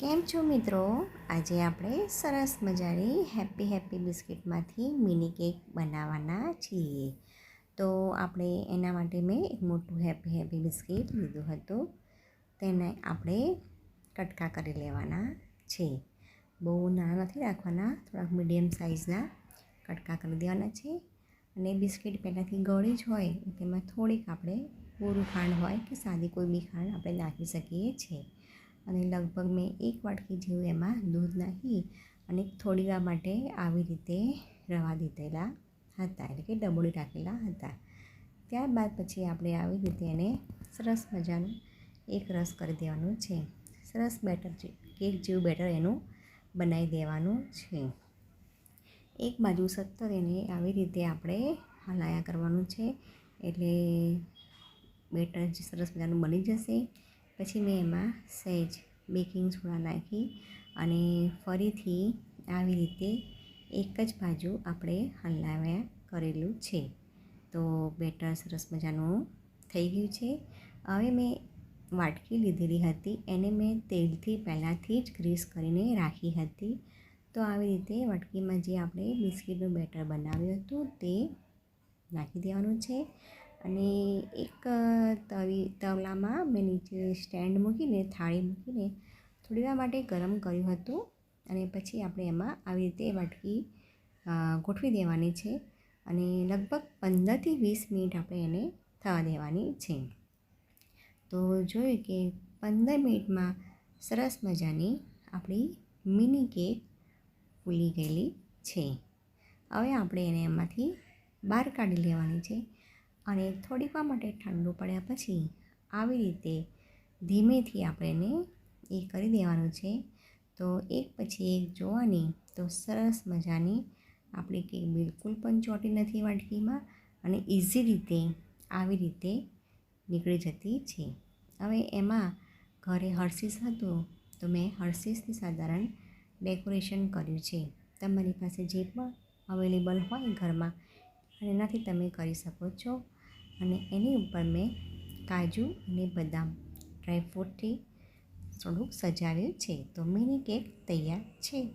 કેમ છો મિત્રો? આજે આપણે સરસ મજાની હેપી હેપી બિસ્કિટમાંથી મિની કેક બનાવવાના છીએ. તો આપણે એના માટે મેં એક મોટું હેપી હેપી બિસ્કિટ લીધું હતું. તેને આપણે કટકા કરી લેવાના છે. બહુ નાના નથી રાખવાના, થોડાક મીડિયમ સાઇઝના કટકા કરી દેવાના છે. અને બિસ્કિટ પહેલાંથી ગળી જ હોય, તેમાં થોડીક આપણે પૂરું ખાંડ હોય કે સાદી કોઈ બી ખાંડ આપણે નાખી શકીએ છીએ. અને લગભગ મેં એક વાટકી જેવું એમાં દૂધ નાખી અને થોડી વાર માટે આવી રીતે રવા દીધેલા હતા, એટલે કે ડબોળી રાખેલા હતા. ત્યારબાદ પછી આપણે આવી રીતે એને સરસ મજાનું એક રસ કરી દેવાનું છે. સરસ બેટર કેક જેવું બેટર એનું બનાવી દેવાનું છે. એક બાજુ સત્તર એને આવી રીતે આપણે હલાયા કરવાનું છે, એટલે બેટર જે સરસ મજાનું બની જશે. પછી મેં એમાં સહેજ બેકિંગ સોડા નાખી અને ફરીથી આવી રીતે એક જ બાજુ આપણે હલાવ્યા કરેલું છે. તો બેટર સરસ મજાનું થઈ ગયું છે. હવે મેં વાટકી લીધેલી હતી, એને મેં તેલથી પહેલાંથી જ ગ્રીસ કરીને રાખી હતી. તો આવી રીતે વાટકીમાં જે આપણે બિસ્કીટનું બેટર બનાવ્યું હતું તે નાખી દેવાનું છે. અને એક તવી, તવલામાં મેં નીચે સ્ટેન્ડ મૂકીને, થાળી મૂકીને થોડી વાર માટે ગરમ કર્યું હતું. અને પછી આપણે એમાં આવી રીતે વાટકી ગોઠવી દેવાની છે. અને લગભગ પંદરથી વીસ મિનિટ આપણે એને થવા દેવાની છે. તો જોયું કે પંદર મિનિટમાં સરસ મજાની આપણી મિની કેક ફૂલી ગયેલી છે. હવે આપણે એને એમાંથી બહાર કાઢી લેવાની છે. અને થોડીક વાર માટે ઠંડુ પડ્યા પછી આવી રીતે ધીમેથી આપણે એને એ કરી દેવાનું છે. તો એક પછી એક જોવાની તો સરસ મજાની આપણી કેક બિલકુલ પણ ચોટી નથી વાટકીમાં અને ઇઝી રીતે આવી રીતે નીકળી જતી છે. હવે એમાં ઘરે હર્ષિસ હતું તો મેં હર્ષિસથી સાધારણ ડેકોરેશન કર્યું છે. તમારી પાસે જે પણ અવેલેબલ હોય ઘરમાં, અને એનાથી તમે કરી શકો છો. અને એની ઉપર મેં કાજુ અને બદામ ડ્રાયફ્રૂટથી થોડુંક સજાવ્યું છે. તો મિની કેક તૈયાર છે.